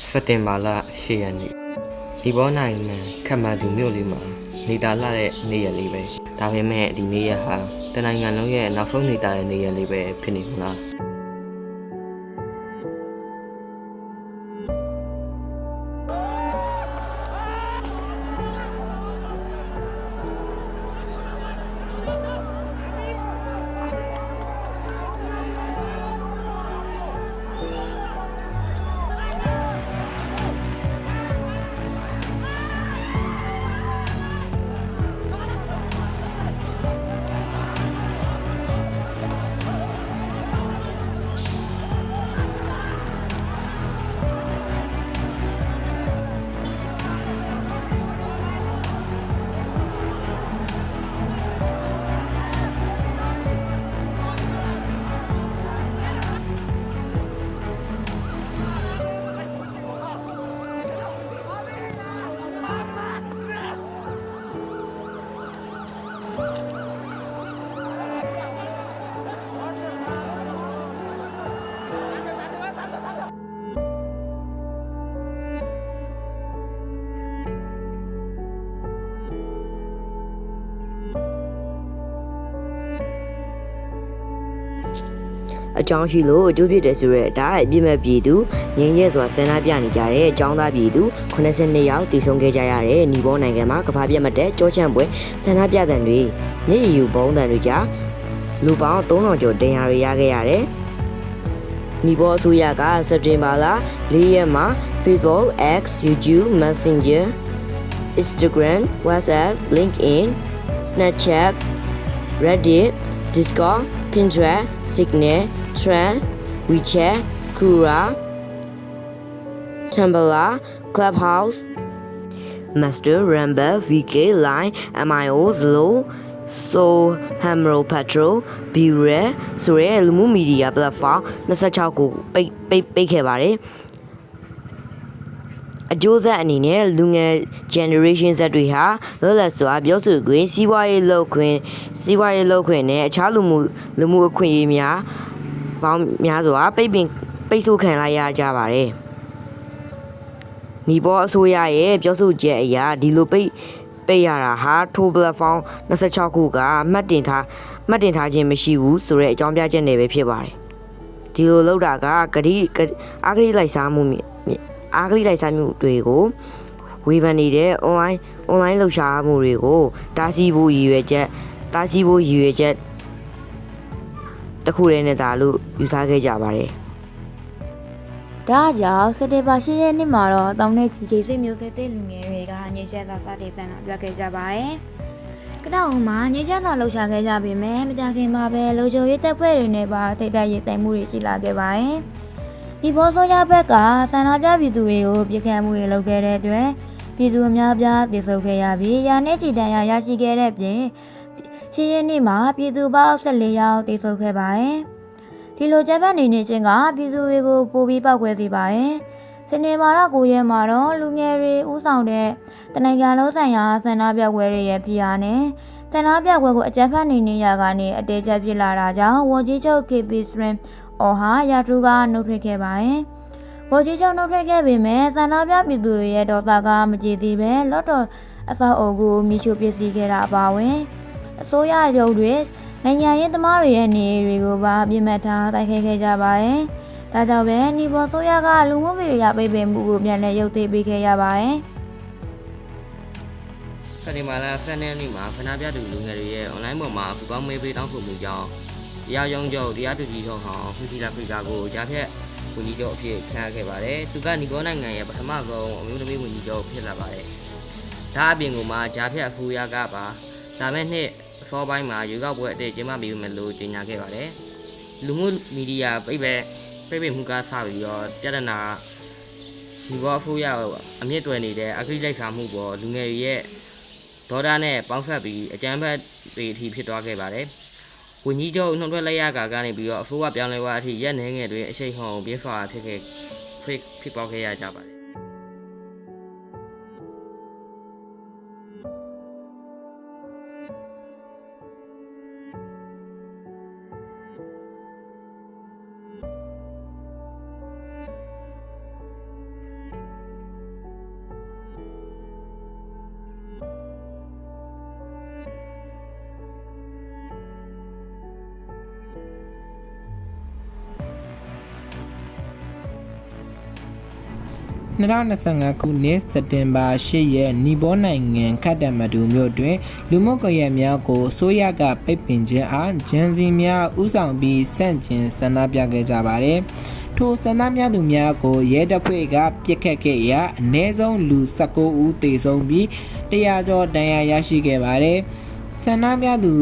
စက်တင်ဘာလ10ရက်နေ့ဒီဘောနိုင်ငံခက်မှန်သူမြို့လေးမှာနေတာလှတဲ့နေ့ရက်လေးပဲဒါပေမဲ့ဒီနေ့ရက်ဟာတနိုင်ငံလုံးရဲ့နောက်ဆုံးနေတာတဲ့နေ့ရက်လေးပဲဖြစ်နေမလား အကြောင်းရှိလို့အကျိုးဖြစ်တယ်ဆိုရဲဒါအပြစ်မဲ့ပြည်သူငင်းရဲစွာဆန္ဒပြနေကြတဲ့အကြောင်းသားပြည်သူ82ယောက်တည်ဆုံခဲ့ကြရတဲ့ညီဘောနိုင်ငံမှာကဘာပြတ်မတဲ့ကြောချမ်းပွဲဆန္ဒပြတဲ့တွေမြစ်ရည်ဘုံတန်တွေကြားလူပေါင်း3000ကျော်တင်ရာတွေရခဲ့ရတယ်ညီဘောအစိုးရကစက်တင်ဘာလ4ရက်မှာ Facebook, X, YouTube, Messenger, Instagram, WhatsApp, LinkedIn, Snapchat, Reddit, Discord, Pinterest, Signal, Trend, WeChat, Quora, Tumblr, Clubhouse, Master, Rumble, VK, Line, MIO, Zlo, So, Hamro, Patrol, B-Rare ဆိုရဲလူမှုမီဒီယာ platform 26ကိုပိတ်ပိတ်ပိတ်ခဲ့ပါတယ်အကျိုးဆက်အနေနဲ့လူငယ် generation Z တွေဟာလောလတ်စွာပြောဆိုခွင့်စီးပွားရေးလုပ်ခွင့်စီးပွားရေးလုပ်ခွင့်နဲ့အခြားလူမှုလူမှုအခွင့်အရေးများ ပေါင်းများစွာပိတ်ပင်ပိတ်ဆို့ခံလိုက်ရကြပါတယ်။ညီပေါ်အစိုးရရဲ့ပြောဆိုချက်အရဒီလိုပိတ်ပိတ်ရတာဟာထို platform 26ခုကမှတ်တင်ထားမှတ်တင်ထားခြင်းမရှိဘူးဆိုတဲ့အကြောင်းပြချက်နဲ့ပဲဖြစ်ပါတယ်။ဒီလိုလောက်တာကဂတိဂတိအာဂရိလိုက်စားမှုမြမြအာဂရိလိုက်စားမှုတွေကိုဝေဖန်နေတဲ့ online online လှုပ်ရှားမှုတွေကိုတားဆီးဖို့ရည်ရွယ်ချက်တားဆီးဖို့ရည်ရွယ်ချက် တစ်ခုတည်းနဲ့ဒါလို့ယူဆခဲ့ကြပါတယ်ဒါကြောင့်စက်တင်ဘာ10ရက်နေ့မှာတော့တောင်းတဲ့ချီကေစိတ်မျိုးစေ့တဲ့လူငယ်တွေကညချမ်းသာစတဲ့ဆန္ဒပြခဲ့ကြပါတယ်။ကတောင်မှာညချမ်းသာလှုပ်ရှားခဲ့ကြပေမဲ့မကြခင်မှာပဲလူချိုရေးတပ်ဖွဲ့တွေနဲ့ပါထိတ်တိုက်ရေးဆိုင်မှုတွေရှိလာခဲ့ပါတယ်။ဒီဘောဆိုရဘက်ကဆန္ဒပြပြည်သူတွေကိုပြစ်ခတ်မှုတွေလုပ်ခဲ့တဲ့အတွက်ပြည်သူအများပြားတည်ဆုံခဲ့ရပြီးရာနဲ့ချီတန်ရာရရှိခဲ့တဲ့ပြင် ရှင်းရင်းနေ့မှာပြည်သူပေါင်း14ယောက်တည်ဆုံခဲ့ပါတယ်။ဒီလိုကြက်ပတ်နေနေချင်းကပြည်သူတွေကိုပိုပြီးပောက်ကွဲစေပါတယ်။စနေမာလာကိုရဲမှာတော့လူငယ်တွေဥဆောင်တဲ့တနိုင်ငံလုံးဆိုင်ရာဆန္ဒပြပွဲတွေရဲ့ဖိအားနဲ့ဆန္ဒပြပွဲကိုအကြမ်းဖက်နေနေရကနေအတေးချက်ဖြစ်လာတာကြောင့်ဝန်ကြီးချုပ် KP String အော်ဟာရာထူးကနှုတ်ထွက်ခဲ့ပါတယ်။ဝန်ကြီးချုပ်နှုတ်ထွက်ခဲ့ပေမဲ့ဆန္ဒပြပြည်သူတွေရဲ့ဒေါသကမကြည်သေးပဲလော့တော်အဆောက်အုံကိုမိချိုပစ္စည်းခဲ့တာအပါအဝင် အစိုးရရုံးတွေနိုင်ငံရေးသမားတွေရဲ့နေအိမ်တွေကိုပါပြင်မှတ်ထားတိုက်ခိုက်ခဲ့ကြပါတယ်။ဒါကြောင့်ပဲနီဘောဆိုရကလူမှုမီဒီယာပိတ်ပင်မှုကိုပြန်လည်ရုပ်သိမ်းပေးခဲ့ရပါတယ်စက်တင်ဘာလ12ရက်နေ့မှာဖနာပြသူလူငယ်တွေရဲ့ online ပေါ်မှာပူပေါင်းမေးပေးတောင်းဆိုမှုကြောင့်တရားရုံးချုပ်တရားသူကြီးချုပ်ဟောင်းဖူစီလာဖရီကာကိုကြားဖြတ်ဝန်ကြီးချုပ်အဖြစ်ခန့်အပ်ခဲ့ပါတယ်။သူကနီကောနိုင်ငံရဲ့ပထမဆုံးအမျိုးသမီးဝန်ကြီးချုပ်ဖြစ်လာပါတယ်။ဒါအပြင်ကမှကြားဖြတ်အစိုးရကပါဒါမဲ့နှစ်အ စောပိုင်းမှာရွေးကောက်ပွဲအသေးကျင်းပပြီးမယ်လို့ကြေညာခဲ့ပါတယ်။လူမှုမီဒီယာပိတ်ပဲပိတ်ပင်မှုကစပြီးတော့ပြဿနာဒီဘောအစိုးရအမြင့်တွယ်နေတဲ့အဂိလိုက်စားမှုပေါ်လူငယ်တွေရဲ့ဒေါ်ဒါနဲ့ပေါင်းဆက်ပြီးအကြမ်းဖက်တွေအထိဖြစ်သွားခဲ့ပါတယ်။ဝန်ကြီးချုပ်နှုတ်ထွက်လိုက်ရကာကနေပြီးတော့အစိုးရပြောင်းလဲသွားအထိရက်နေငယ်တွေအရှိန်ဟုန်ပြင်းစွာဖြစ်ခဲ့ဖြစ်ဖြစ်ပေါ်ခဲ့ရကြပါတယ် 2025ခုနှစ်စက်တင်ဘာ10ရက်နီဘောနိုင်ငံခတ်တမတူမြို့တွင် လူမှုကွန်ရက်များကိုအစိုးရကပိတ်ပင်ခြင်းအားဂျန်စီများဥဆောင်ပြီးစန့်ကျင်ဆန္ဒပြခဲ့ကြပါတယ်။ထိုဆန္ဒပြသူများကိုရဲတပ်ဖွဲ့ကပြစ်ခတ်ခဲ့ရာအ ਨੇ ဆုံးလူ19ဦးသေဆုံးပြီး100ကျော်ဒဏ်ရာရရှိခဲ့ပါတယ်။ ဆန္ဒပြသူ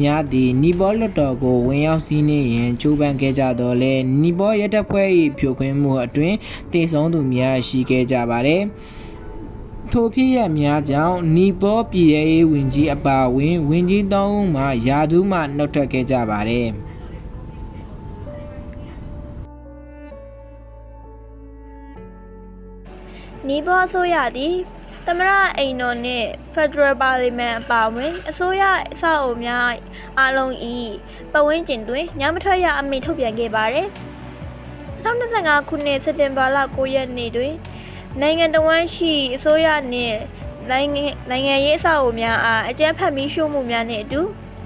များသည်နီဘောလွတ်တော်ကိုဝင်ရောက်စီးနှင်းရန်ကြိုးပမ်းခဲ့ကြတော့လဲနီဘောရဲတပ်ဖွဲ့၏ဖြိုခွင်းမှုအတွင်တေဆုံးသူများရှိခဲ့ကြပါတယ်။ထိုဖြစ်ရများကြောင့်နီဘောပြည်ရေးဝင်ကြီးအပါအဝင်ဝင်ကြီးသုံးဦးမှယာဒူးမှနှုတ်ထွက်ခဲ့ကြပါတယ်။နီဘောအစိုးရသည် သမရအိမ်တော်နှင့် Federal Parliament အပါအဝင် အစိုးရအဆောက်အအုံများအားလုံး၏ပတ်ဝန်းကျင်တွင်ညမထွက်ရအမိန့်ထုတ်ပြန်ခဲ့ပါသည်2025ခုနှစ်စက်တင်ဘာလ9ရက်နေ့တွင် နိုင်ငံတော်ဝန်ရှိအစိုးရနှင့်နိုင်ငံနိုင်ငံရေးအဆောက်အအုံများအားအကြမ်းဖက်ပြီးရှို့မှုများနှင့်အတူ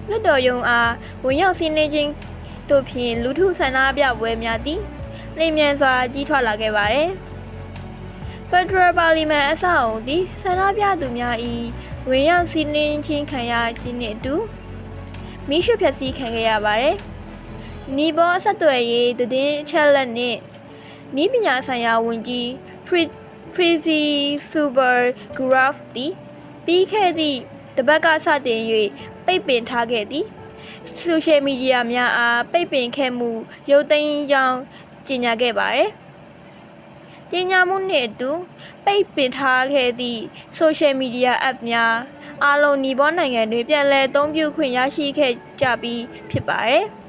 လွတ်တော်ရုံးအားဝင်ရောက်စီးနင်းခြင်းတို့ဖြင့်လူထုဆန္ဒပြပွဲများသည်လျင်မြန်စွာကြီးထွားလာခဲ့ပါသည် Federal Parliament အဆောက်အအုံသည်ဆန္ဒပြသူများ၏ဝင်ရောက်စီးနင်းခြင်းခံရခြင်းနှင့်အတူမိရှုဖျက်ဆီးခံခဲ့ရပါတယ်။နီဘောဆက်သွယ်ရေးသတင်းအချက်အလက်နှင့်ဤပညာဆိုင်ရာဝန်ကြီး Frizi Super Graph သည်ပြီးခဲ့သည့်တပတ်ကစတင်၍ပိတ်ပင်ထားခဲ့သည်ဆိုရှယ်မီဒီယာများအားပိတ်ပင်ခဲ့မှုရုပ်သိမ်းကြောင်းကြေညာခဲ့ပါတယ်။ ပညာမှုနှင့်အတူ ပိတ်ပင်ထားခဲ့သည့် social media app များအားလုံးညီပေါ်နိုင်ငံတွင် ပြန်လည်အသုံးပြုခွင့်ရရှိခဲ့ကြပြီးဖြစ်ပါတယ်။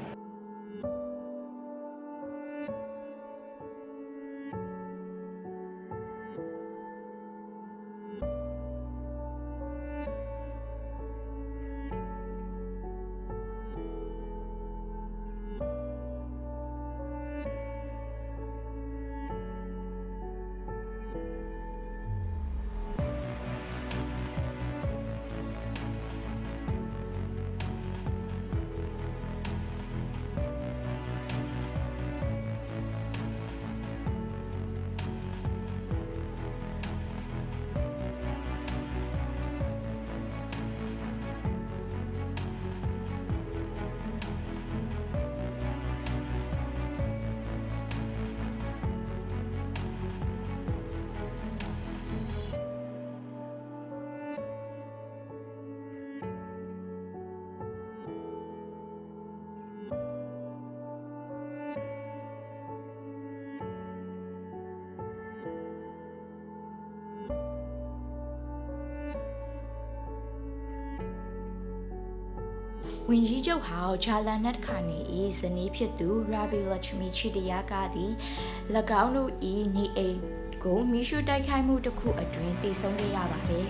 ဝင်ကြီးချုပ်ဟောင်းဂျာလန်နတ်ခါနီ၏ဇနီးဖြစ်သူရာဘီလချမီချီတယာကသည်၎င်းတို့၏နေအိမ်ကိုမိရှုတိုက်ခိုက်မှုတစ်ခုအတွင်းတည်ဆုံခဲ့ရပါသည်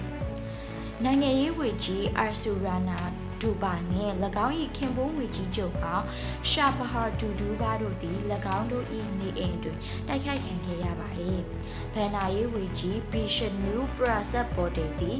။နိုင်ငံရေးဝေကြီးအာဆူရာနာဒူဘာနှင့်၎င်း၏ခင်ပွန်းဝေကြီးချုပ်ဟောင်းရှာပဟာဒူဒူဘာတို့သည်၎င်းတို့၏နေအိမ်တွင်တိုက်ခိုက်ခံခဲ့ရပါသည်။ဗန်နာရေးဝေကြီးဘီရှနူပရာဆက်ဘော်ဒေသည်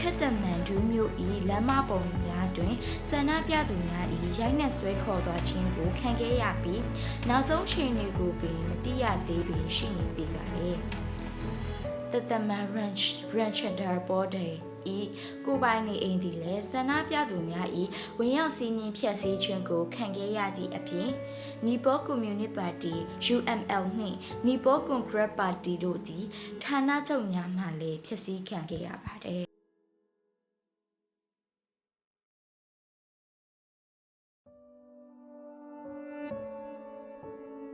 ခက်တမန်ဒူးမြို့၏လမ်းမပုံများတွင်ဆန္ဒပြသူများ၏ရိုက်နှက်ဆွဲခေါ်သွားခြင်းကိုခံခဲ့ရပြီးနောက်ဆုံးချိန်တွေကိုပင်မသိရသေးပေရှိနေသေးပါလေ။တတမန် ranch rancher border ဤကိုပိုင်နေအိမ်သည်လည်းဆန္ဒပြသူများ၏ဝင်ရောက်စီးနှင်းဖျက်ဆီးခြင်းကိုခံခဲ့ရသည့်အပြင်နီပေါကွန်မြူနတီပါတီ UML နှင့်နီပေါကွန်ဂရက်ပါတီတို့သည်ဌာနချုပ်များမှလည်းဖျက်ဆီးခံခဲ့ရပါတယ်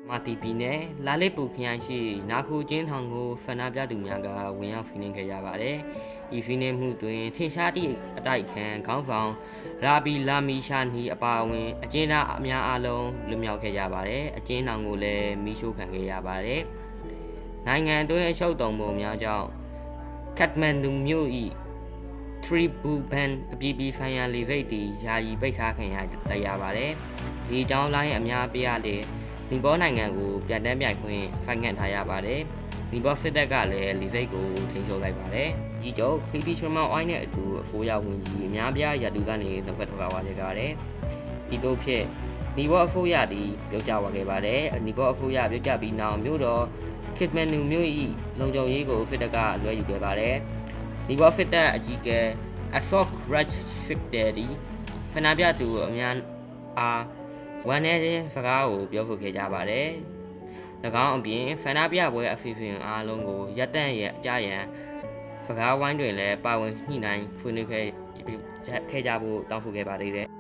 မာတီပီနဲ့လာလစ်ပူခရိုင်ရှိနာခုချင်းထောင်ကိုဆန္ဒပြသူများကဝင်ရောက်ဖိနှိပ်ခဲ့ကြပါတယ်။ဤဖိနှိပ်မှုတွင်ထင်ရှားသည့်အတိုက်ခံခေါင်းဆောင်ရာဘီလာမီရှာနီအပါအဝင်အကျဉ်းသားအများအလုံးလွတ်မြောက်ခဲ့ကြပါတယ်။အကျဉ်းထောင်ကိုလည်းမိရှို့ခံခဲ့ရပါတယ်။နိုင်ငံတွင်းအရှုပ်တုံပုံများကြောင့်ကတ်မန်ဒူမြို့၏ထရီဘူဘန်အပြည်ပြည်ဆိုင်ရာလေဆိပ်တီယာယီပိတ်ထားခံရရပါတယ်။ဒီအကြောင်းလိုင်းအများပြားလေ နီဘောနိုင်ငံကိုပြန်တန်းပြိုင်ခွင့်ဖိုင်ငံ့ထားရပါတယ်။နီဘောစစ်တပ်ကလည်းလေဆိပ်ကိုထိန်းချုပ်လိုက်ပါတယ်။ဒီကြောင့်ဖီဖီချွန်မောင်အိုင်းနဲ့အတူအစိုးရဝင်ကြီးအများပြားရတူကနေတစ်ဖက်ထွက်သွားခဲ့ကြတယ်။ဒီတို့ဖြစ်နီဘောအစိုးရဒီပြောကြသွားခဲ့ပါတယ်။နီဘောအစိုးရပြောကြပြီးနောက်မြို့တော်ခစ်မန်နူမျိုး၏လုံခြုံရေးကိုစစ်တပ်ကလွှဲယူခဲ့ပါတယ်။ဒီဘောစစ်တပ်အကြီးအကဲ Asok Raj Fikdedi ဖနာပြသူအများအား ဝန်နေတဲ့စကားကိုပြောဆိုခဲ့ကြပါတယ်။၎င်းအပြင်ဖနာပြပွဲအစီအစဉ်အားလုံးကိုရပ်တန့်ရဲ့အကြရန်စကားဝိုင်းတွင်လည်းပါဝင်ညှိနှိုင်းဆွေးနွေးခဲ့ခဲ့ကြဖို့တောင်းဆိုခဲ့ပါသေးတယ်